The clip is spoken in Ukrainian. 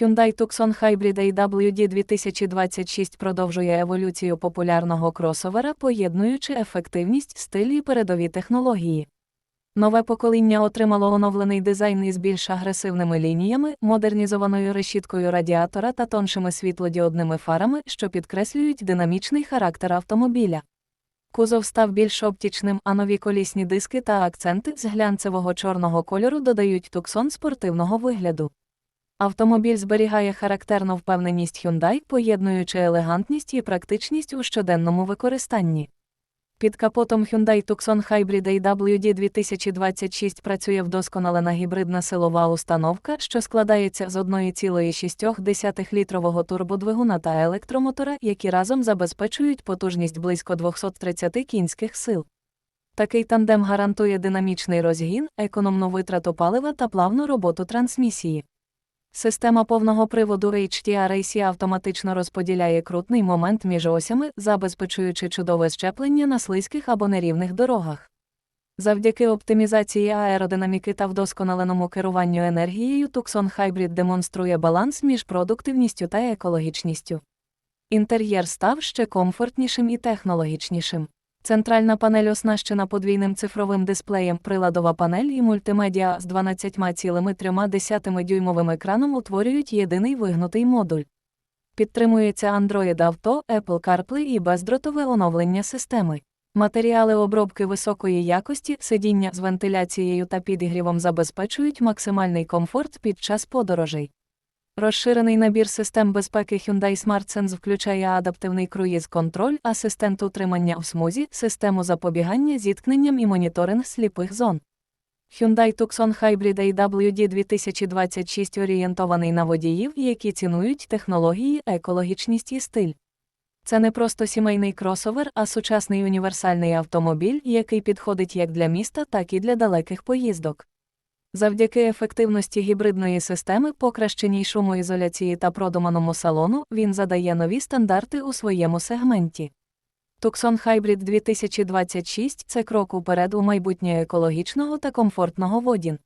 Hyundai Tucson Hybrid AWD 2026 продовжує еволюцію популярного кросовера, поєднуючи ефективність, стиль і передові технології. Нове покоління отримало оновлений дизайн із більш агресивними лініями, модернізованою решіткою радіатора та тоншими світлодіодними фарами, що підкреслюють динамічний характер автомобіля. Кузов став більш оптічним, а нові колісні диски та акценти з глянцевого чорного кольору додають туксон спортивного вигляду. Автомобіль зберігає характерну впевненість Hyundai, поєднуючи елегантність і практичність у щоденному використанні. Під капотом Hyundai Tucson Hybrid AWD 2026 працює вдосконалена гібридна силова установка, що складається з 1,6-літрового турбодвигуна та електромотора, які разом забезпечують потужність близько 230 кінських сил. Такий тандем гарантує динамічний розгін, економну витрату палива та плавну роботу трансмісії. Система повного приводу HTR AC автоматично розподіляє крутний момент між осями, забезпечуючи чудове щеплення на слизьких або нерівних дорогах. Завдяки оптимізації аеродинаміки та вдосконаленому керуванню енергією Tucson Hybrid демонструє баланс між продуктивністю та екологічністю. Інтер'єр став ще комфортнішим і технологічнішим. Центральна панель оснащена подвійним цифровим дисплеєм, приладова панель і мультимедіа з 12,3 дюймовим екраном утворюють єдиний вигнутий модуль. Підтримується Android Auto, Apple CarPlay і бездротове оновлення системи. Матеріали обробки високої якості, сидіння з вентиляцією та підігрівом забезпечують максимальний комфорт під час подорожей. Розширений набір систем безпеки Hyundai SmartSense включає адаптивний круїз-контроль, асистент утримання в смузі, систему запобігання зіткненням і моніторинг сліпих зон. Hyundai Tucson Hybrid AWD 2026 орієнтований на водіїв, які цінують технології, екологічність і стиль. Це не просто сімейний кросовер, а сучасний універсальний автомобіль, який підходить як для міста, так і для далеких поїздок. Завдяки ефективності гібридної системи, покращеній шумоізоляції та продуманому салону, він задає нові стандарти у своєму сегменті. Tucson Hybrid 2026 це крок уперед у майбутнє екологічного та комфортного водін.